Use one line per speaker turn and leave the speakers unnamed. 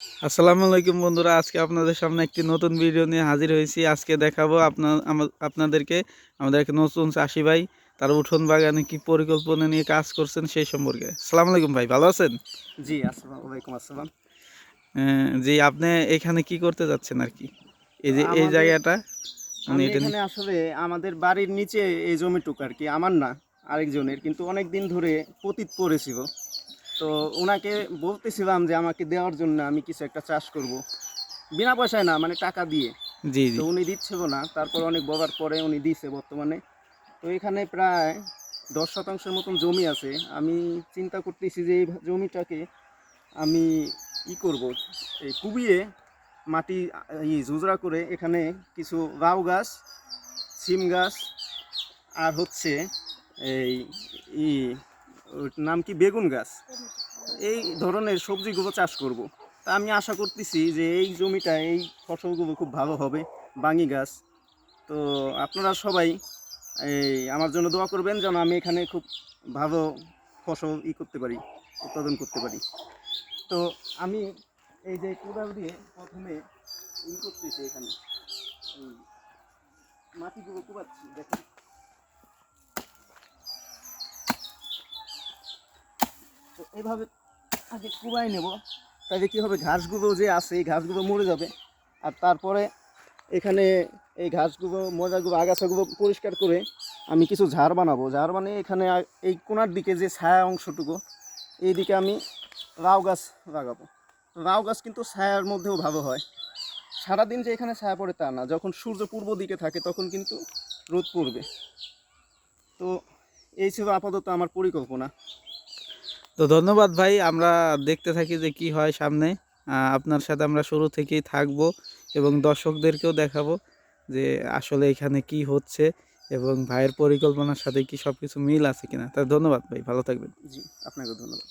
আসসালামু আলাইকুম বন্ধুরা আজকে আপনাদের সামনে একটি নতুন ভিডিও নিয়ে হাজির হয়েছি। আজকে দেখাবো আপনার আপনাদেরকে আমাদের এক নতুন চাষি ভাই তার উঠোন বাগানে কি পরিকল্পনা নিয়ে কাজ করছেন সেই সম্পর্কে। আসসালামু আলাইকুম ভাই ভালো আছেন?
জি আসসালামু আলাইকুম আসসালাম।
জি আপনি এখানে কি করতে যাচ্ছেন আর কি? এই যে এই জায়গাটা মানে
এখানে আসলে আমাদের বাড়ির নিচে এই জমিটুকু আর কি আমার না আরেকজনের। কিন্তু অনেক দিন ধরে পতিত পড়েছিল। তো ওনাকে বলতেছিলাম যে আমাকে দেওয়ার জন্য আমি কিছু একটা চাষ করব। বিনা পয়সায় না মানে টাকা দিয়ে।
জি জি।
তো উনি দিচ্ছিল না তারপর অনেক বলার পরে উনি দিছে বর্তমানে। তো এখানে প্রায় দশ শতাংশের মতন জমি আছে। আমি চিন্তা করতেছি যে এই জমিটাকে আমি ই করব এই কুবিয়ে মাটি ই জুজরা করে এখানে কিছু লাউ গাছ সিম গাছ আর হচ্ছে এই ই নাম কি? বেগুন গাছ। এই ধরনের সবজিগুলো চাষ করব। তা আমি আশা করতেছি যে এই জমিটা, এই ফসলগুলো খুব ভালো হবে, বাঙি গাছ। তো আপনারা সবাই এই আমার জন্য দোয়া করবেন যেন আমি এখানে খুব ভালো ফসল ই করতে পারি, উৎপাদন করতে পারি। তো আমি এই যে কোদাল দিয়ে প্রথমে ই করতেছি এখানে। মাটিগুলো কুবাচ্ছি, দেখেন। তো এভাবে আগে কুবাই নেব। তাহলে কী হবে ঘাসগুলো যে আছে, এই ঘাসগুলো মরে যাবে। আর তারপরে এখানে এই ঘাসগুলো মজাগুলো আগাছাগুলো পরিষ্কার করে আমি কিছু ঝাড় বানাবো। ঝাড় বানিয়ে এখানে এই কোনার দিকে যে ছায়া অংশটুকু এই দিকে আমি লাউ গাছ লাগাবো। লাউ গাছ কিন্তু ছায়ার মধ্যেও ভালো হয়। সারাদিন যে এখানে ছায়া পড়ে তা না। যখন সূর্য পূর্ব দিকে থাকে, তখন কিন্তু রোদ পড়বে। তো এই ছিল আপাতত আমার পরিকল্পনা।
তো ধন্যবাদ ভাই, আমরা দেখতে থাকি যে কি হয় সামনে। আপনার সাথে আমরা শুরু থেকেই থাকব এবং দর্শকদেরকেও দেখাবো যে আসলে এখানে কি হচ্ছে এবং ভাইয়ের পরিকল্পনার সাথে কি সব কিছু মিল আছে কিনা। তা ধন্যবাদ ভাই, ভালো থাকবেন।
জি আপনাকে ধন্যবাদ।